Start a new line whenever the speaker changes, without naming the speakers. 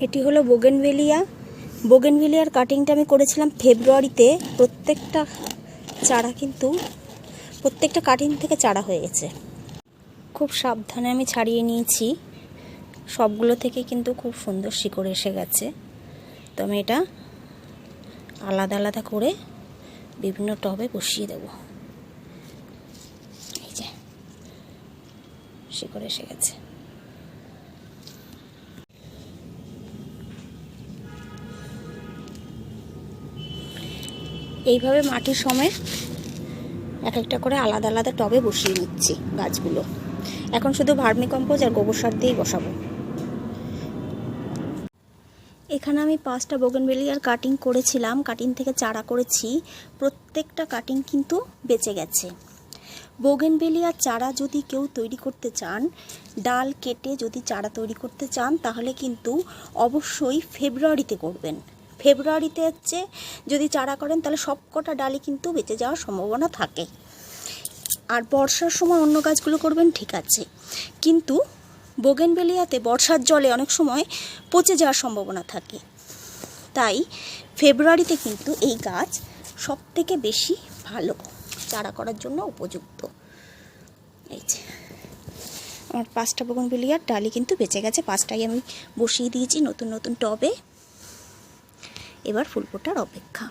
এটি হলো বোগেনভেলিয়া। বোগেনভেলিয়ার কাটিংটা আমি করেছিলাম ফেব্রুয়ারিতে। প্রত্যেকটা চারা কিন্তু, প্রত্যেকটা কাটিং থেকে চারা হয়ে গেছে। খুব সাবধানে আমি ছাড়িয়ে নিয়েছি। সবগুলো থেকে কিন্তু খুব সুন্দর শিকড় এসে গেছে। তো আমি এটা আলাদা আলাদা করে বিভিন্ন টবে বসিয়ে দেব। এই যে, শিকড় এসে গেছে। এইভাবে মাটির সমেত এক একটা করে আলাদা আলাদা টবে বসিয়ে নিচ্ছি গাছগুলো। এখন শুধু ভার্মি কম্পোজ আর গোবর সার দিয়েই বসাবো। এখানে আমি পাঁচটা বোগেনভেলিয়ার কাটিং করেছিলাম কাটিং থেকে চারা করেছি। প্রত্যেকটা কাটিং কিন্তু বেঁচে গেছে। বোগেনভেলিয়ার চারা যদি কেউ তৈরি করতে চান, ডাল কেটে যদি চারা তৈরি করতে চান, তাহলে কিন্তু অবশ্যই ফেব্রুয়ারিতে করবেন। ফেব্রুয়ারিতে হচ্ছে যদি চারা করেন তাহলে সব কটা ডালই কিন্তু বেঁচে যাওয়ার সম্ভাবনা থাকে। আর বর্ষার সময় অন্য গাছগুলো করবেন, ঠিক আছে। কিন্তু বোগেনভেলিয়াতে বর্ষার জলে অনেক সময় পচে যাওয়ার সম্ভাবনা থাকে। তাই ফেব্রুয়ারিতে কিন্তু এই গাছ সব থেকে বেশি ভালো চারা করার জন্য উপযুক্ত। এই যে, আমার পাঁচটা বোগেনভেলিয়ার ডালি কিন্তু বেঁচে গেছে। পাঁচটাই আমি বসিয়ে দিয়েছি নতুন নতুন টবে। এবার ফুল ফোটার অপেক্ষা।